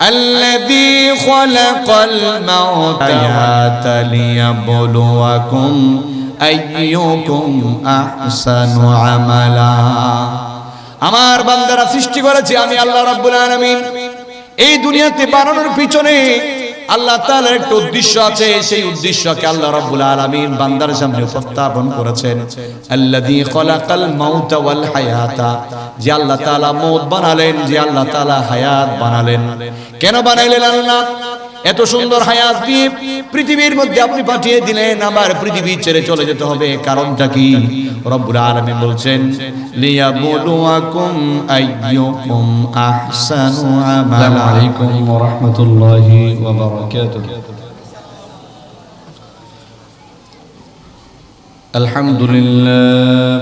الذي خلق الموت والحياة ليبلوكم أيكم أحسن عملا আমার বান্দারা সৃষ্টি করেছে আমি আল্লাহ রাব্বুল আলামিন এই দুনিয়াতে বানানোর পিছনে আল্লাহ তাআলার একটা উদ্দেশ্য আছে, সেই উদ্দেশ্যকে আল্লাহ রাব্বুল আলামিন বান্দার সামনে উপস্থাপন করেছেন। আল্লাযী যে আল্লাহ তাআলা মউত বানালেন, যে আল্লাহ তাআলা হায়াত বানালেন। কেন বানাইলেন আল্লাহ? এত সুন্দর হায়াত দিয়ে পৃথিবীর মধ্যে আপনি পাঠিয়ে দিলেন আবার পৃথিবী ছেড়ে চলে যেতে হবে কারণটা কি রব্বুল আলামিন বলছেন লিয়াবলুয়াকুম আইয়ুকুম আহসানু السلام আমালা عليكم ورحمة الله وبركاته الحمد لله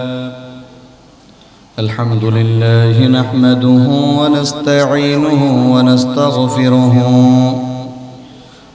الحمد لله نحمده ونستعينه ونستغفره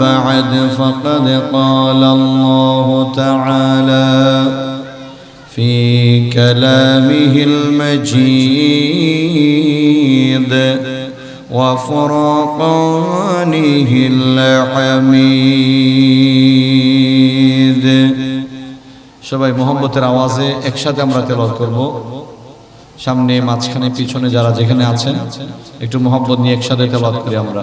بعد فقد قال الله تعالى في كلامه المجيد وفرقانه الحميد সবাই মোহাম্মতের আওয়াজে একসাথে আমরা তেলাওয়াত করব সামনে মাঝখানে পিছনে যারা যেখানে আছেন একটু মোহাম্মত নিয়ে একসাথে তেলাওয়াত করি আমরা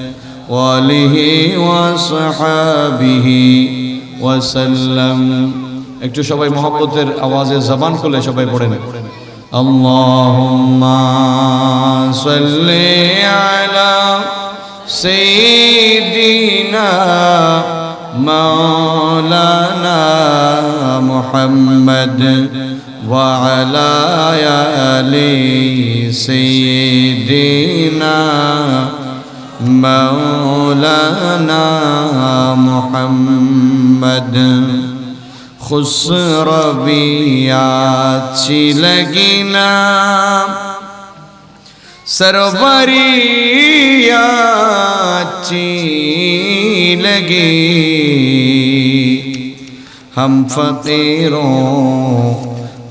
وآله وصحابه وسلم একটু সবাই মহব্বতের আওয়াজে জবান খুলে সবাই পড়েন اللهم صل على سيدنا مولانا محمد وعلى آل سيدنا مولانا محمد খুসরবিয়া ছিলগিনা সরবরিয়া ছিলগি হম ফকিরোঁ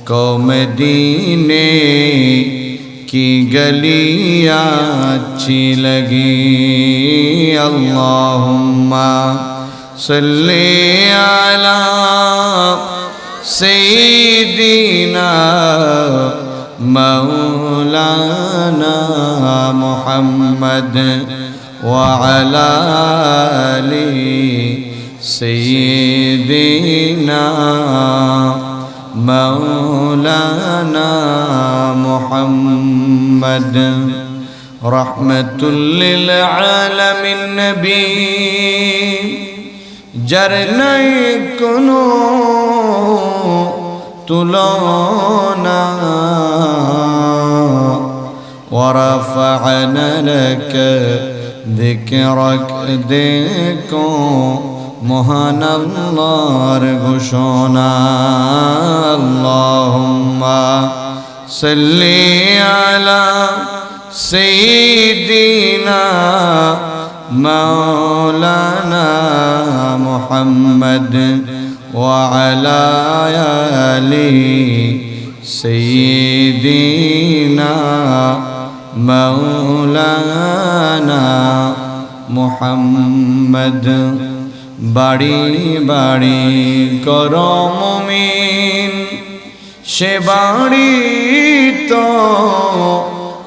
কো মদিনে की गलियाँ अच्छी लगी अल्लाहुम्मा सल्ली अला सैयदीना मौलाना मुहम्मद وعلى آل سيدنا مولانا محمد. رحمة للعالمين نبي. جرنيكنو تلونا. ورفعنا لك ذكرك. ذكرك মহান আল্লাহর ঘোষণা আল্লাহুম্মা সাল্লি আলা সাইয়্যিদিনা مولانا محمد وعلى آل سيدنا مولانا محمد বাড়ি বাড়ি করমিন সে বাড়ি তো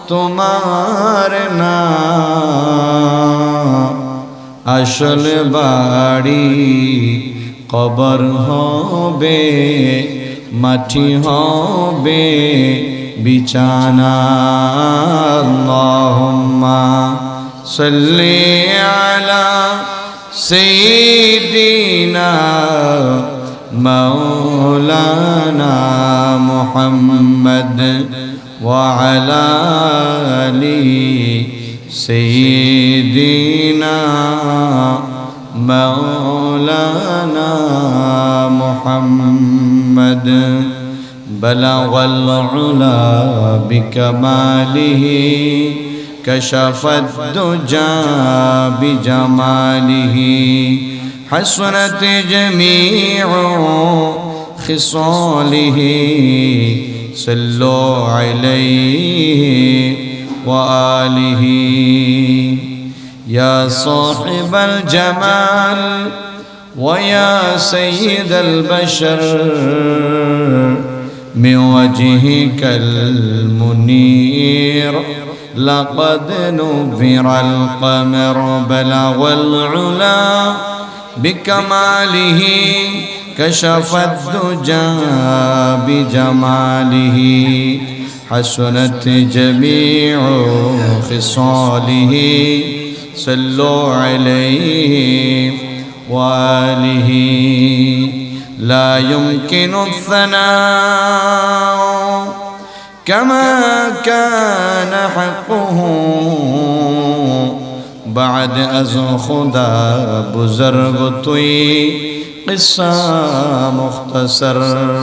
তোমার না। আসল বাড়ি কবর হবে, মাটি হবে, বিছানা। আল্লাহুম্মা সাল্লি আলা سيدنا مولانا محمد وعلى آله سيدنا مولانا محمد. بلغ العلا بكماله كشف الدجى بجماله. حسنت جميع خصاله. صلوا عليه وآله. يا صاحب الجمال ويا سيد البشر. من وجهك المنير. لقد نذر القمر بلغ العلا بكماله كشف الدجى بجماله حسنت جميع خصاله صلوا عليه وآله. لا يمكن الثناء كما كان حقه بعد أز خدا بزرگ توی قصة مختصر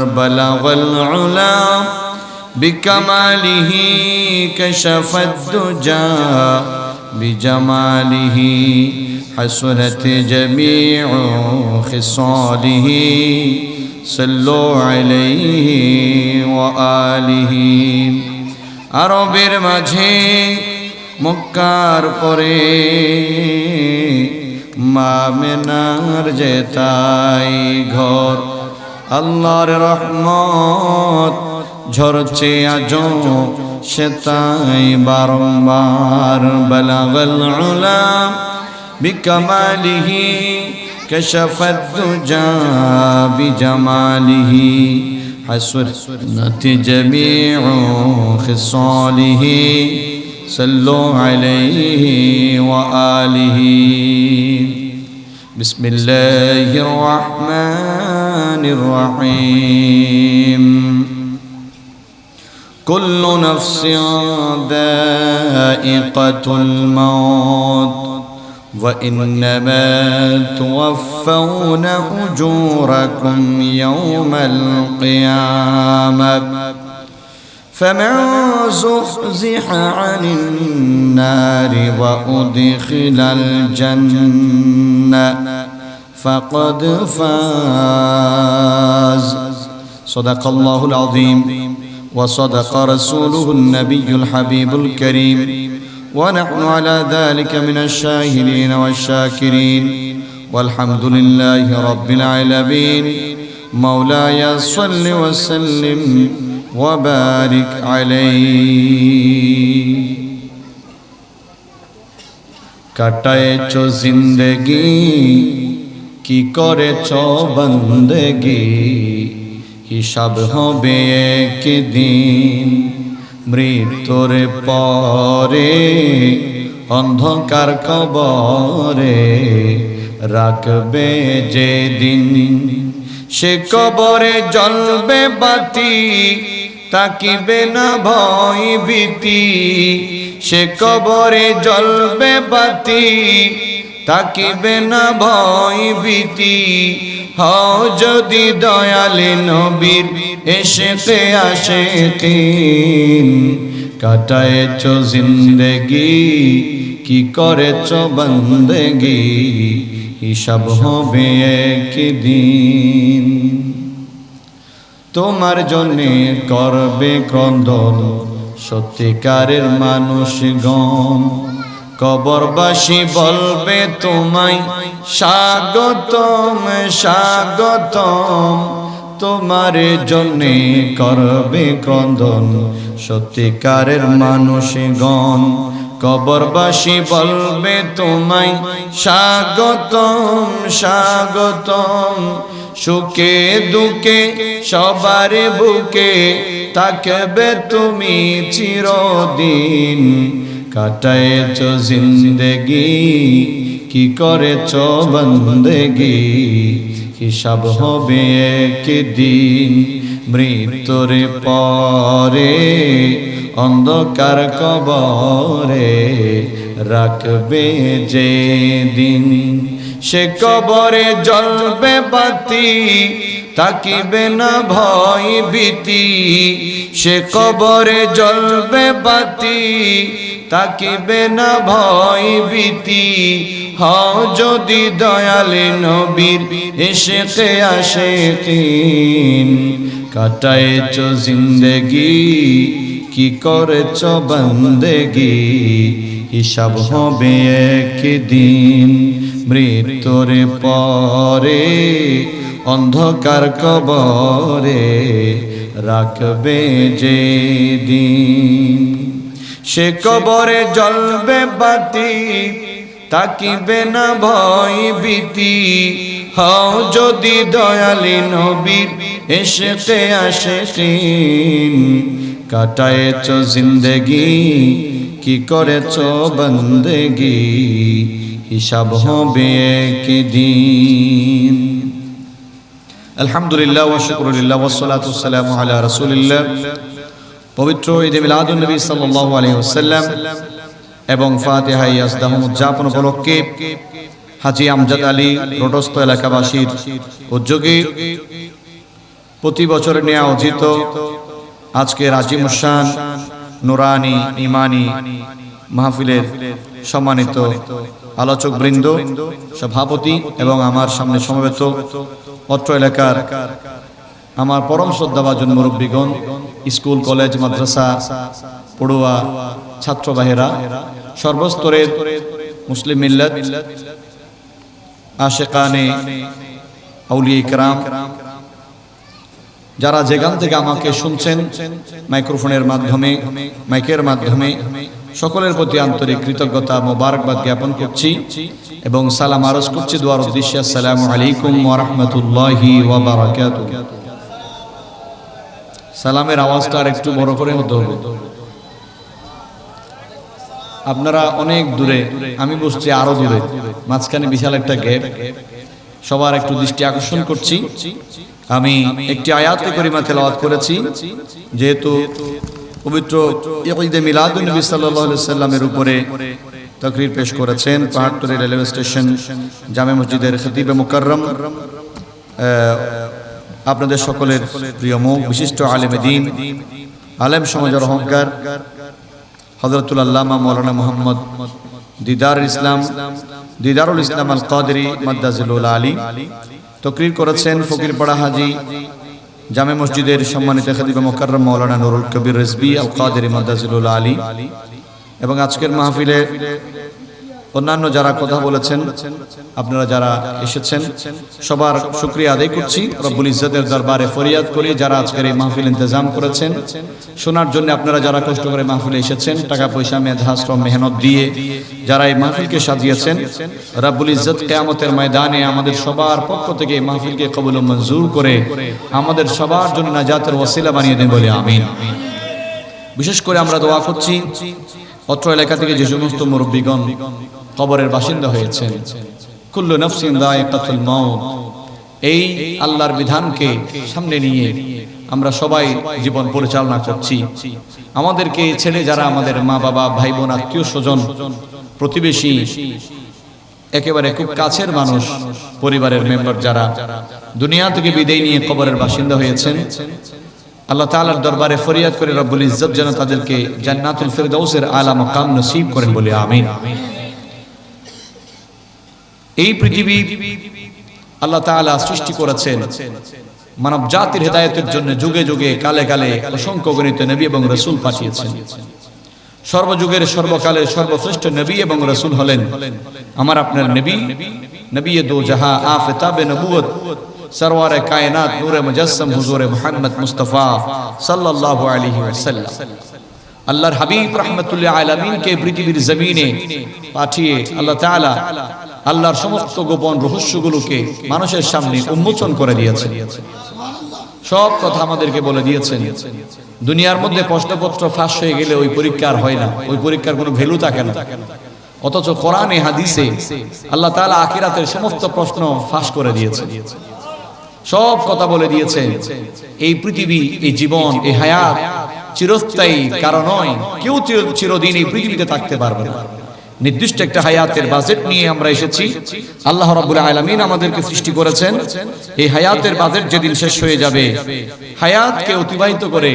بلغ العلا بكماله كشف الدجى بجماله حسنت جميع خصاله صلوا عليه وآله আরবের মাঝে মক্কার পরে মা মেনার যেতাই ঘর আল্লাহর রহমত ঝরছে আজ সে তাই বারম্বার বলাগল উলা বিকমালিহি كشف الدجى بجماله حسنت جميع خصاله صلوا عليه وآله. بسم الله الرحمن الرحيم. كل نفس ذائقة الموت وإنما توفون أجوركم يوم القيامة فمن زحزح عن النار وأدخل الجنة فقد فاز. صدق الله العظيم. وصدق رسوله النبي الحبيب الكريم. ونحن على ذلك من الشاهدين والشاكرين والحمد لله رب العالمين مولاي صل وسلم وبارك عليه কাটায়েছ জিন্দগি কি করেছ বন্দগি হিসাব হবে একদিন মৃত্যুর পরে অন্ধকার কবরে রাখবে যে দিন সে কবরে জ্বলবে বাতি, তাকিবে না ভয় ভীতি। সে কবরে জ্বলবে বাতি, তাকিবে না ভয় ভীতি। হও যদি দয়ালে নবীর এসেতে আসে কাটায়েছ জিন্দগি, কি করেছ বন্দগি, হিসাব হবে একদিন। তোমার জন্যে করবে ক্রন্দন সত্যিকারের মানুষগণ। কবরবাসী বলবে তোমায়, স্বাগতম স্বাগতম। তোমার জন্যে করবে ক্রন্দন সত্যিকারের মানুষগণ। কবরবাসী বলবে তোমায়, স্বাগতম স্বাগতম। সুখে দুঃখে সবার বুকে তাকবে তুমি চিরদিন। কাটায়েছ জিন্দগি, কি করেছ বন্দগি? হিসাব হবে একদিন, মৃত্যুর পরে, অন্ধকার কবরে রাখবে যে দিন সে কবরে জ্বলবে বাতি, তাকিবে না ভয় ভীতি। সে কবরে জ্বলবে বাতি তাকিবে না ভয় ভীতি। হও যদি দয়ালে নবীর এসেতে আসে তিন কাটায়েছ জিন্দগি, কি করেছ বন্দগি? হিসাব হবে একদিন, মৃত্যুর পরে, অন্ধকার কবরে রাখবে যে দিন সে কবরে জ্বলবে বাতি, তাকিবে না ভয় ভীতি। হও যদি দয়ালি নবীর এসেতে আসে কাটায়েছ জিন্দগি, কি করেছ বন্দগি? হিসাব হবে একদিন। আলহামদুলিল্লাহ ওয়া শুকরুলিল্লাহ ওয়া সালাতু ওয়াসসালামু আলা রাসূলিল্লাহ। পবিত্র ঈদে মিলাদুন নবী সাল্লাল্লাহু আলাইহি ওয়াসাল্লাম এবং ফাতিহা ইয়াজদাহ উদযাপন উপলক্ষে হাজী আমজাদ আলী রোডস্থ এলাকাবাসীর উদ্যোগে প্রতি বছর নেওয়া অজিত আজকে রাজিম উসান নুরানি ইমানি মাহফিলের সম্মানিত আলোচক বৃন্দ সভাপতি এবং আমার সামনে সমবেত অত্র এলাকার আমার পরম শ্রদ্ধাভাজন মুরব্বীগণ স্কুল, কলেজ, মাদ্রাসা, পড়ুয়া ছাত্র বাহেরা সর্বস্তরের মুসলিম মিল্লাত, আশেকানে আউলিয়া ইকরাম, যারা যেখান থেকে আমাকে শুনছেন মাইক্রোফোনের মাধ্যমে, মাইকের মাধ্যমে, সকলের প্রতি আন্তরিক কৃতজ্ঞতা, মোবারকবাদ জ্ঞাপন করছি এবং সালাম আরজ করছি, দোয়ার উদ্দেশ্যে, আসসালামু আলাইকুম ওরহমতুল্লাহি সালামের আওয়াজটা আর একটু বড় করে হতে হবে। আপনারা অনেক দূরে, আমি বসছি আরও দূরে, মাঝখানে বিশাল একটা গ্যাপ সবার একটু দৃষ্টি আকর্ষণ করছি। আমি একটি আয়াতে করিমা তেলাওয়াত করেছি, যেহেতু পবিত্র ঈদে মিলাদুন নবী সাল্লাল্লাহু সাল্লামের উপরে তাকরীর পেশ করেছেন পাহাড়তলী রেলওয়ে স্টেশন, জামে মসজিদের খতিবে মুকাররম। আপনাদের সকলের প্রিয় মুখ, বিশিষ্ট আলেম দিন, আলেম সমাজের অহংকার হজরতুল আল্লামা মৌলানা মোহাম্মদ দিদার ইসলাম, দিদারুল ইসলাম আল কাদরি মাদ্দাজিলুল আলী, তকরির করেছেন ফকিরপাড়া হাজি, জামে মসজিদের সম্মানিত খাদিবা মোকাররম মৌলানা নুরুল কবির রেজবি আল কাদেরি মাদ্দাজিলুল আলী, এবং আজকের মাহফিলে অন্যান্য যারা কথা বলেছেন, আপনারা যারা এসেছেন, সবার শুক্রিয়া আদায় করছি। রব্বুল ইজ্জতের দরবারে ফরিয়াদ করি, যারা আজকের এই মাহফিল ইন্তজাম করেছেন। শোনার জন্য আপনারা যারা কষ্ট করে মাহফিলে এসেছেন টাকা পয়সা মেধাশ্রম মেহনত দিয়ে যারা এই মাহফিলকে সাজিয়েছেন, রব্বুল ইজ্জত কেয়ামতের ময়দানে আমাদের সবার পক্ষ থেকে এই মাহফিলকে কবুল মঞ্জুর করে আমাদের সবার জন্য নাজাতের ওসিলা বানিয়ে দেন বলে আমিন। বিশেষ করে আমরা দোয়া করছি, অত্র এলাকা থেকে যে সমস্ত মুরব্বীগণ কবরের বাসিন্দা হয়েছেন। কুল্লু নফসিন এই আল্লাহর বিধানকে সামনে নিয়ে আমরা সবাই জীবন পরিচালনা করছি। আমাদেরকে ছেড়ে যারা আমাদের মা বাবা ভাই বোন আত্মীয় স্বজন প্রতিবেশী, একেবারে খুব কাছের মানুষ, পরিবারের মেম্বার যারা দুনিয়া থেকে বিদায় নিয়ে কবরের বাসিন্দা হয়েছেন, আল্লাহ তাআলার দরবারে ফরিয়াদ করে রব্বুল ইজ্জত যেন তাদেরকে জান্নাতুল ফিরদাউসের আলা মাকাম নসিব করেন বলে আমিন। এই পৃথিবী আল্লাহ তাআলা সৃষ্টি করেছেন মানব জাতির হেদায়েতের জন্য যুগে যুগে, কালে কালে অসংখ্য গণিত নবী এবং রসুল পাঠিয়েছেন। সর্বযুগের সর্বকালের সর্বশ্রেষ্ঠ নবী এবং রসুল হলেন আমার আপনার নবী নবী দো জাহা আফতাবে নবুয়ত সরওয়ার কায়নাত নূরে মুজাসসম হুজুরে মুহাম্মদ মুস্তাফা সাল্লাল্লাহু আলাইহি ওয়াসাল্লাম। আল্লাহর হাবিব রাহমাতুল্লাহ আলামিনকে পৃথিবীর জমিনে পাঠিয়ে আল্লাহ তাআলা আল্লাহর সমস্ত গোপন রহস্যগুলোকে মানুষের সামনে উন্মোচন করে দিয়েছেন সব কথা আমাদেরকে বলে দিয়েছেন। দুনিয়ার মধ্যে প্রশ্নপত্র ফাঁস হয়ে গেলে ওই পরীক্ষা আর হয় না। ওই পরীক্ষার কোনো ভ্যালু থাকে না। অথচ কোরআনে, হাদিসে আল্লাহ তাআলা আখিরাতের সমস্ত প্রশ্ন ফাঁস করে দিয়েছে। সব কথা বলে দিয়েছে। এই পৃথিবী, এই জীবন, এই হায়াত চিরস্থায়ী কারণ নয়। কেউ চির- চিরদিন এই পৃথিবীতে থাকতে পারবে না। নির্দিষ্ট একটা হায়াতের বাজেট নিয়ে আমরা এসেছি। আল্লাহ রাব্বুল আলামিন আমাদেরকে সৃষ্টি করেছেন। এই হায়াতের বাজেট যেদিন শেষ হয়ে যাবে, হায়াতকে অতিবাহিত করে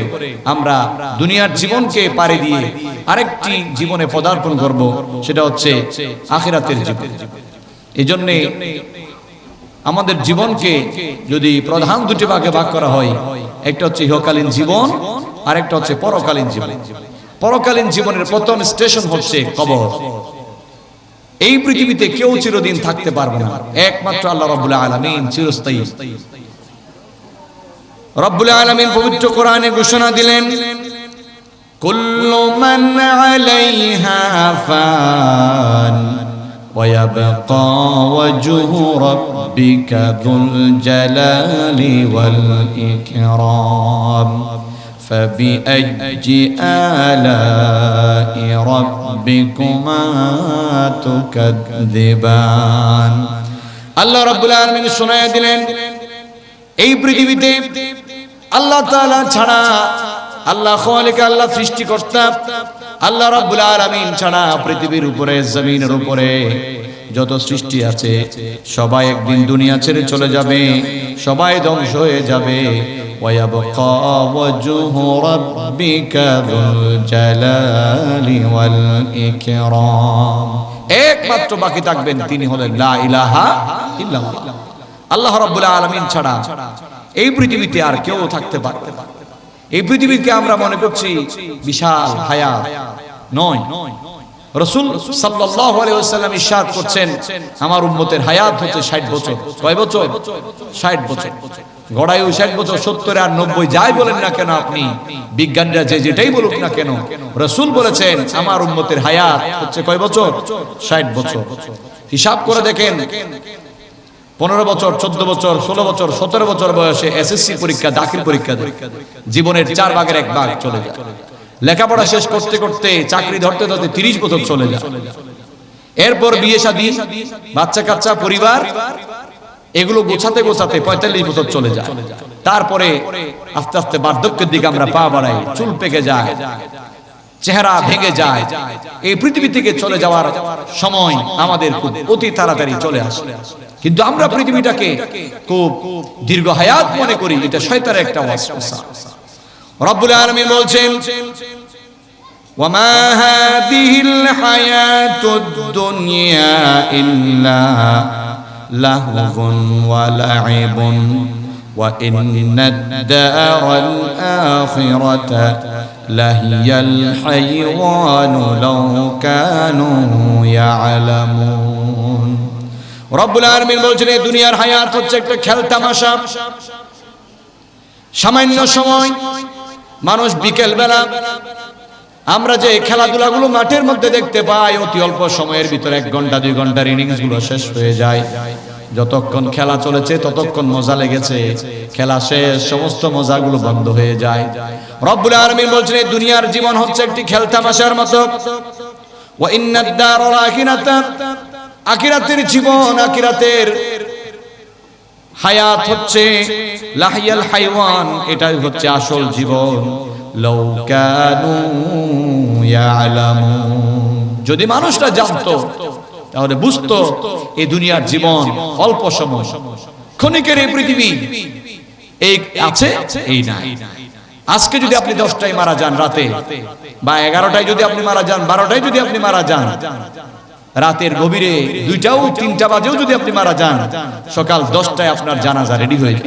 আমরা দুনিয়ার জীবনকে পাড়ি দিয়ে আরেকটি জীবনে পদার্পণ করব, সেটা হচ্ছে আখিরাতের জীবন। এই জন্যে আমাদের জীবনকে যদি প্রধান দুটি ভাগে ভাগ করা হয়, একটা হচ্ছে ইহকালীন জীবন আর একটা হচ্ছে পরকালীন জীবন। পরকালীন জীবনের প্রথম স্টেশন হচ্ছে কবর এই পৃথিবীতে কেউ চিরদিন থাকতে পারবে না একমাত্র আল্লাহ রাব্বুল আলামিন চিরস্থায়ী রব্বুল আলামিন পবিত্র কোরআনে ঘোষণা দিলেন কুল্লু মান আলাইহা ফান ويبقى وجه ربك ذو الجلال والإكرام فبأي آلاء ربكما تكذبان আল্লাহ রাব্বুল আলামিন শোনায় দিলেন এই পৃথিবীতে আল্লাহ তাআলা ছাড়া আল্লাহ খালিক আল্লাহ সৃষ্টিকর্তা আল্লাহ রাব্বুল আলামিন ছাড়া পৃথিবীর উপরে জমিনের উপরে যত সৃষ্টি আছে সবাই একদিন দুনিয়া ছেড়ে চলে যাবে সবাই ধ্বংস হয়ে যাবে ويبقى وجه ربك ذو الجلال والإكرام একমাত্র বাকি থাকবেন তিনি হলেন লা ইলাহা ইল্লাল্লাহ আল্লাহ রাব্বুল আলামিন ছাড়া এই পৃথিবীতে আর কেউ থাকতে পারবে না এই পৃথিবীকে আমরা মনে করছি বিশাল হায়াত নয় রসুল সাল্লাল্লাহু আলাইহি ওয়াসাল্লাম ইরশাদ করছেন আমার উম্মতের হায়াত হচ্ছে 60 বছর কয় বছর 60 বছর গড়ায়ু 60 বছর 70 আর 90 যাই বলেন না কেন আপনি? বিজ্ঞানীরা যে যেটাই বলুক না কেন, রসুল বলেছেন, আমার উম্মতের হায়াত হচ্ছে কয় বছর? 60 বছর। হিসাব করে দেখেন, পনেরো বছর, চোদ্দ বছর, ষোলো বছর, সতেরো বছর বয়সে এসএসসি পরীক্ষা, দাখিল পরীক্ষা জীবনের চার ভাগের এক ভাগ চলে যায়। লেখাপড়া শেষ করতে করতে চাকরি ধরতে ধরতে তিরিশ বছর চলে যায়। এরপর বিয়ে শাদী, বাচ্চা কাচ্চা, পরিবার এগুলো গোছাতে গোছাতে পঁয়তাল্লিশ বছর চলে যায় তারপরে আস্তে আস্তে বার্ধক্যের দিকে আমরা পা বাড়াই চুল পেকে যায় চেহারা ভেঙে যায় এই পৃথিবী থেকে চলে যাওয়ার সময় আমাদের খুব অতি তাড়াতাড়ি চলে আসে কিন্তু আমরা পৃথিবীটাকে খুব দীর্ঘ হায়াত মনে করি এটা শয়তানের একটা ওয়াসওয়াসা রব্বুল আলামিন বলছেন وما هذه الحياة الدنيا إلا لهو ولعب وإن الدار الآخرة لهي الحيوان لو كانوا يعلمون রব্বুল আলামিন বলছেন এই দুনিয়ার হায়াত হচ্ছে একটা খেল তামাশা সামান্য সময় মানুষ বিকেল বেলা আমরা যে খেলাধুলাগুলো মাঠের মধ্যে দেখতে পাই, অতি অল্প সময়ের ভিতরে এক ঘণ্টা, দুই ঘণ্টার ইনিংসগুলো শেষ হয়ে যায়। যতক্ষণ খেলা চলেছে, ততক্ষণ মজা লেগেছে। খেলা শেষ, সমস্ত মজাগুলো বন্ধ হয়ে যায়। রব্বুল আলামিন বলছেন, এই দুনিয়ার জীবন হচ্ছে একটি খেলতামাশার মতো। আখিরাতের জীবন, আখিরাতের হায়াত হচ্ছে লাহিয়াল হাইওয়ান, এটাই হচ্ছে আসল জীবন। লাউ কানু যদি মানুষরা জানতো, তাহলে বুঝতো এই দুনিয়ার জীবন অল্প সময়। ক্ষণিকের এই পৃথিবী, এই আছে, এই নাই। আজকে যদি আপনি দশটায় মারা যান রাতে, বা এগারোটায় যদি আপনি মারা যান, বারোটায় যদি আপনি মারা যান, রাতের গভীরে দুইটাও, তিনটা বাজেও যদি আপনি মারা যান, সকাল দশটায় আপনার জানাজা রেডি হয়ে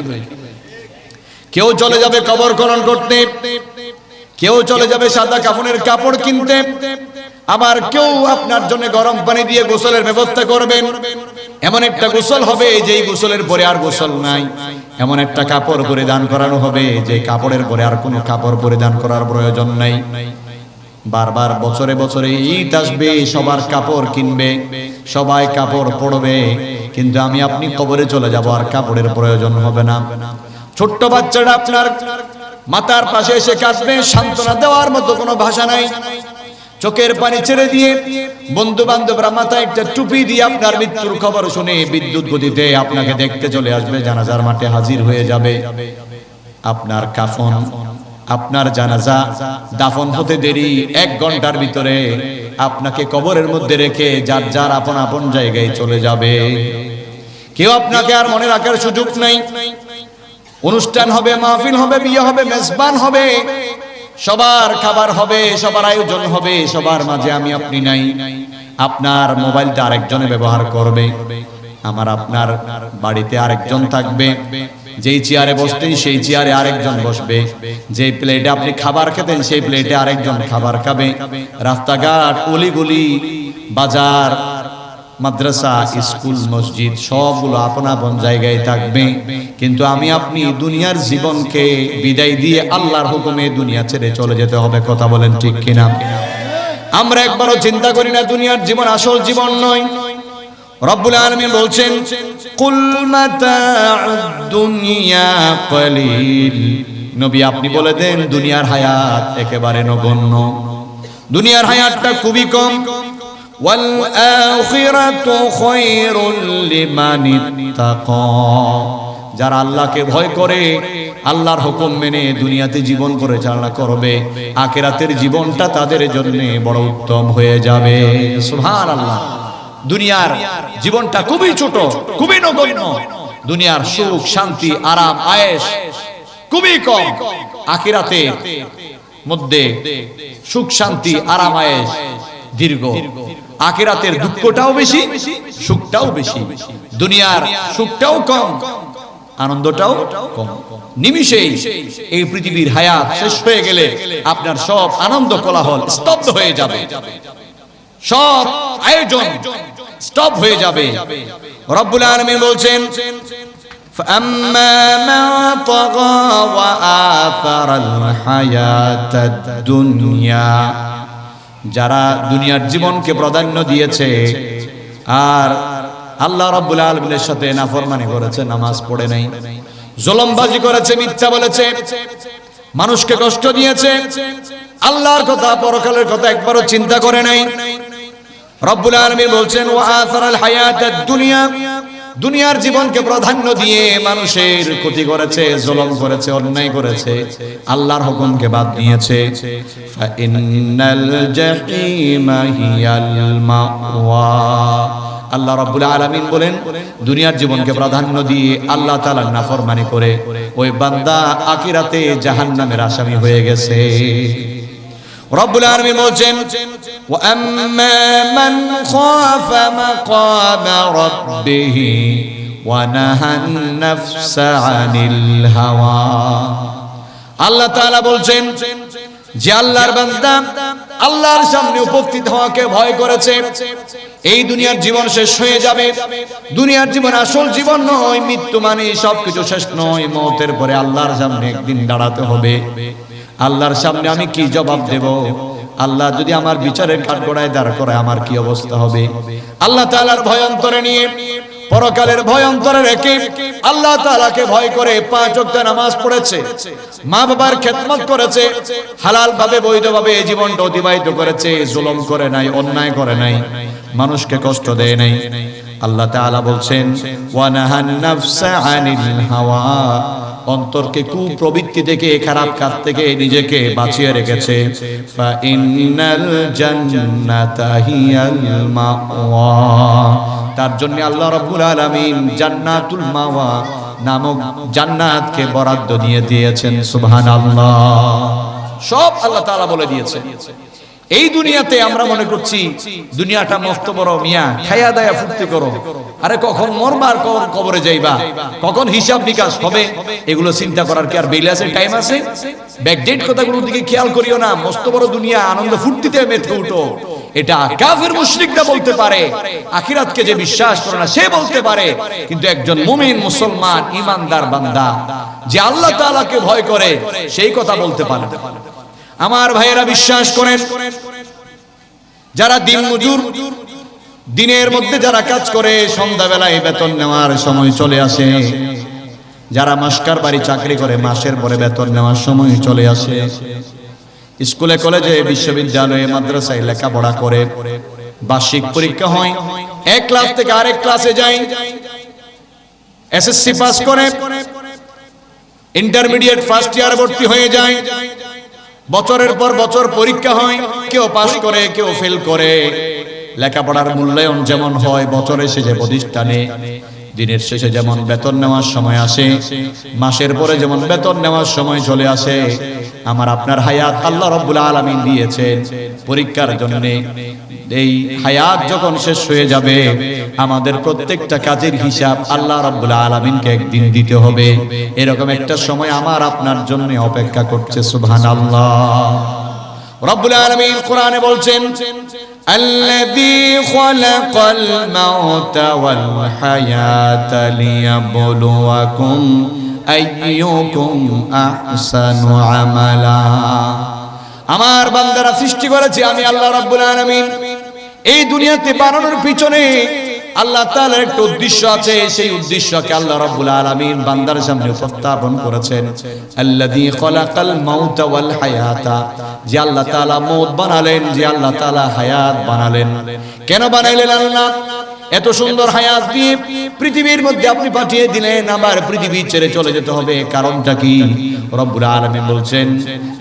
কেউ চলে যাবে কবর খনন করতে। কেউ চলে যাবে সাদা কাফনের কাপড় কিনতে, আবার কেউ আপনার জন্য গরম পানি দিয়ে গোসলের ব্যবস্থা করবেন এমন একটা গোসল হবে, যেই গোসলের পরে আর গোসল নাই। এমন একটা কাপড় পরিধান করানো হবে, যে কাপড়ের পরে আর কোনো কাপড় পরিধান করার প্রয়োজন নাই। বারবার বছরে বছরে ঈদ আসবে, সবার কাপড় কিনবে, সবাই কাপড় পরবে। কিন্তু আমি আপনি কবরে চলে যাব, আর কাপড়ের প্রয়োজন হবে না। ছোট্ট বাচ্চাটা আপনার মাতার পাশে এসে কাঁদবে, সান্ত্বনা দেওয়ার মতো কোনো ভাষা নাই। চোখের পানি ছেড়ে দিয়ে বন্ধু বান্ধবরা মাথায় একটা টুপি দিয়ে আপনার মৃত্যুর খবর শুনে বিদ্যুৎ গতিতে আপনাকে দেখতে চলে আসবে, জানাজার মাঠে হাজির হয়ে যাবে। আপনার কাফন, আপনার জানাজা দাফন হতে দেরি, এক ঘণ্টার ভিতরে আপনাকে কবরের মধ্যে রেখে যার যার আপন আপন জায়গায় চলে যাবে। কেউ আপনাকে আর মনে রাখার সুযোগ নাই। অনুষ্ঠান হবে, মাহফিল হবে, বিয়ে হবে, মেজবান হবে। সবার খাবার হবে, সবার আয়োজন হবে, সবার মাঝে আমি আপনি নাই। আপনার মোবাইলটা আরেকজনে ব্যবহার করবে। আমার আপনার বাড়িতে আরেকজন থাকবে। যেই চেয়ারে বসতেন সেই চেয়ারে আরেকজন বসবে। যেই প্লেটে আপনি খাবার খেতেন, সেই প্লেটে আরেকজন খাবার খাবে। রাস্তাঘাট, অলিগলি, বাজার মাদ্রাসা, স্কুল, মসজিদ, সবগুলো আপন আপন জায়গায় থাকবে। কিন্তু আমি আপনি দুনিয়ার জীবনকে বিদায় দিয়ে আল্লাহর হুকুমে দুনিয়া ছেড়ে চলে যেতে হবে, কথা বলেন ঠিক কিনা? আমরা একবারও চিন্তা করি না, দুনিয়ার জীবন আসল জীবন নয়। রব্বুল আলামিন বলছেন, কুল দুনিয়া কলিল। নবী আপনি বলে দেন, দুনিয়ার হায়াত একেবারে নগণ্য। দুনিয়ার হায়াতটা খুবই কম। যারা আল্লাহকে ভয় করে, আল্লাহর হুকুম মেনে দুনিয়াতে জীবন পরিচালনা করবে, আখিরাতের জীবনটা তাদের জন্য বড় উত্তম হয়ে যাবে। সুবহানাল্লাহ। দুনিয়ার জীবনটা খুবই ছোট, খুবই নগণ্য। দুনিয়ার সুখ, শান্তি, আরাম, আয়েশ খুবই কম। আখিরাতে মধ্যে সুখ, শান্তি, আরাম, আয়েশ দীর্ঘ। আখিরাতের দুঃখটাও বেশি সুখটাও বেশি দুনিয়ার সুখটাও কম আনন্দটাও কম নিমিষেই এই পৃথিবীর হায়াত শেষ হয়ে গেলে আপনার সব আনন্দ কোলাহল স্তব্ধ হয়ে যাবে সব আয়োজন স্টপ হয়ে যাবে রব্বুল আলামিন বলছেন فأما من طغى وآثر الحياة الدنيا যারা দুনিয়ার জীবনকে প্রাধান্য দিয়েছে। আর আল্লাহ রাব্বুল আলামিনের সাথে নাফরমানি করেছে, নামাজ পড়ে নাই। জলমবাজি করেছে, মিথ্যা বলেছে। মানুষকে কষ্ট দিয়েছে। আল্লাহর কথা, পরকালের কথা একবারও চিন্তা করে নাই। রব্বুল আলামিন বলছেন, ওয়া আসারাল হায়াতাদ দুনিয়া দুনিয়ার জীবনকে প্রাধান্য দিয়ে মানুষের ক্ষতি করেছে, জুলুম করেছে, অন্যায় করেছে, আল্লাহর হুকুমকে বাদ দিয়েছে। আল্লাহ রাব্বুল আলামিন বলেন, দুনিয়ার জীবনকে প্রাধান্য দিয়ে আল্লাহ তাআলার নাফরমানি করে, ওই বান্দা আখিরাতে জাহান্নামের আসামি হয়ে গেছে। রব্বুল আলামিন বলছেন ওয়াম্মা মান খাফা মাকামা রাব্বিহি ونهى النفس عن الهوى আল্লাহ তাআলা বলছেন যে আল্লাহর বান্দা আল্লাহর সামনে উপস্থিত হওয়াকে ভয় করেছে এই দুনিয়ার জীবন শেষ হয়ে যাবে দুনিয়ার জীবন আসল জীবন নয় মৃত্যু মানে সবকিছু শেষ নয় মৌতের পরে আল্লাহর সামনে একদিন দাঁড়াতে হবে আল্লাহর সামনে আমি কি জবাব দেব? আল্লাহ যদি আমার বিচারের কাঠগড়ায় দাঁড় করায়, আমার কি অবস্থা হবে? আল্লাহ তাআলার ভয় অন্তরে নিয়ে, পরকালের ভয় অন্তরে রেখে, আল্লাহ তাআলাকে ভয় করে পাঁচ ওয়াক্ত নামাজ পড়েছে, মা বাবার খেদমত করেছে হালাল ভাবে বৈধ ভাবে এই জীবনটা অতিবাহিত করেছে, জুলুম করে নাই, অন্যায় করে নাই, মানুষকে কষ্ট দেয় নাই। আল্লাহ তাআলা বলছেন, ওয়ানাহান নাফসা আনিল অন্তরকে কুপ্রবৃত্তি থেকে খারাপ কাজ থেকে নিজেকে বাঁচিয়ে রেখেছে। তার জন্য আল্লাহ রাব্বুল আলামিন জান্নাতুল মাওয়া নামক জান্নাতকে বরাদ্দ দিয়ে দিয়েছেন, সুবহানাল্লাহ। সব আল্লাহ তাআলা বলে দিয়েছেন। এই দুনিয়াতে আমরা মনে করছি, দুনিয়াটা মস্ত বড় মিয়া খায়া দায়া ফুর্তি করো। আরে কখন মরবার কখন কবরে যাইবা? কখন হিসাব নিকাশ হবে? এগুলো চিন্তা করার কি আর বেল আছে, টাইম আছে? ব্যাকডেট কথাগুলোর দিকে খেয়াল করিও না, মস্ত বড় দুনিয়া, আনন্দ ফুর্তিতে মেতে উঠো। এটা কাফের মুশরিকরা বলতে পারে, আখিরাতকে যে বিশ্বাস করে না, সে বলতে পারে, কিন্তু একজন মুমিন মুসলমান, ইমানদার বান্দা, যে আল্লাহ তাআলাকে ভয় করে, সেই কথা বলতে পারে। আমার ভাইয়েরা বিশ্বাস করেন, যারা দিন মজুর, দিনের মধ্যে যারা কাজ করে, সন্ধ্যাবেলায় বেতন নেওয়ার সময় চলে আসে। যারা মাস্কার বাড়ি চাকরি করে, মাসের পরে বেতন নেওয়ার সময় চলে আসে। স্কুলে, কলেজে, বিশ্ববিদ্যালয়ে, মাদ্রাসায় লেখাপড়া করে, বার্ষিক পরীক্ষা হয়, এক ক্লাস থেকে আরেক ক্লাসে যায়, এসএসসি পাস করে, ইন্টারমিডিয়েট ফার্স্ট ইয়ার ভর্তি হয়ে যায়। বছরের পর বছর পরীক্ষা হয়, কেউ পাস করে, কেউ ফেল করে। লেখাপড়ার মূল্যায়ন যেমন হয় বছরের শেষে প্রতিষ্ঠানে। দিনের শেষে যেমন বেতন নেওয়ার সময় আসে, মাসের পরে যেমন বেতন নেওয়ার সময় চলে আসে। আমার আপনার হায়াত আল্লাহ রব্বুল আলমিন দিয়েছেন পরীক্ষার জন্য। এই হায়াত যখন শেষ হয়ে যাবে আমাদের প্রত্যেকটা কাজের হিসাব আল্লাহ রাব্বুল আলামিনকে একদিন দিতে হবে এরকম একটা সময় আমার আপনার জন্য অপেক্ষা করছে সুবহানাল্লাহ রব্বুল আলামিন কোরআনে বলছেন الذي خلق الموت والحياة ليبلوكم أيكم أحسن عملا আমার বান্দারা সৃষ্টি করেছে আমি আল্লাহ রাব্বুল আলামিন এই দুনিয়াতে বানানোর পিছনে আল্লাহ তাআলার একটা উদ্দেশ্য আছে। সেই উদ্দেশ্যকে আল্লাহ রাব্বুল আলামিন বান্দার সামনে উপস্থাপন করেছেন। আল্লাযী খলাকাল মাউতা ওয়াল হায়াতা। যে আল্লাহ তাআলা মওত বানালেন, যে আল্লাহ তাআলা হায়াত বানালেন। কেন বানাইলেন আল্লাহ? এত সুন্দর হায়াত দিয়ে পৃথিবীর মধ্যে আপনি পাঠিয়ে দিলেন আবার পৃথিবী ছেড়ে চলে যেতে হবে। কারণটা কি? রব্বুল আলামিন বলছেন,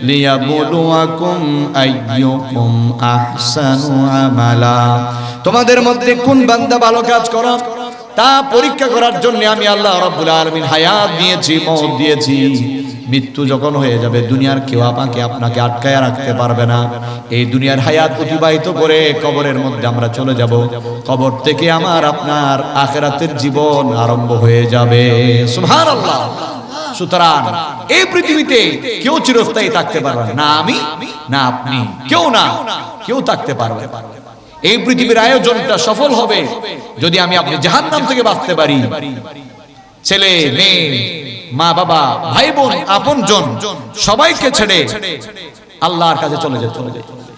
লিয়াবলুয়াকুম আইয়ুকুম আহসানু আমালা। তোমাদের মধ্যে কোন বান্দা ভালো কাজ করো, তা পরীক্ষা করার জন্য আমি আল্লাহ রব্বুল আলামিন হায়াত দিয়েছি মওত দিয়েছি। মৃত্যু যখন হয়ে যাবে, দুনিয়ার কেউ আপনাকে আপনাকে আটকায় রাখতে পারবে না। এই দুনিয়ার হায়াত অতিবাহিত করে কবরের মধ্যে আমরা চলে যাব। কবর থেকে আমার আপনার আখেরাতের জীবন আরম্ভ হয়ে যাবে। সুতরাং এই পৃথিবীতে কেউ চিরস্থায়ী থাকতে পারবে না। আমি, না আপনি। কেউ না, কেউ থাকতে পারবে। এই পৃথিবীর আয়োজনটা সফল হবে যদি আমি আপনি জাহান্নাম থেকে বাঁচতে পারি। ছেলে, মেয়ে মা বাবা ভাই বোন আপন জন সবাইকে ছেড়ে আল্লাহর কাছে চলে যেতে। হবে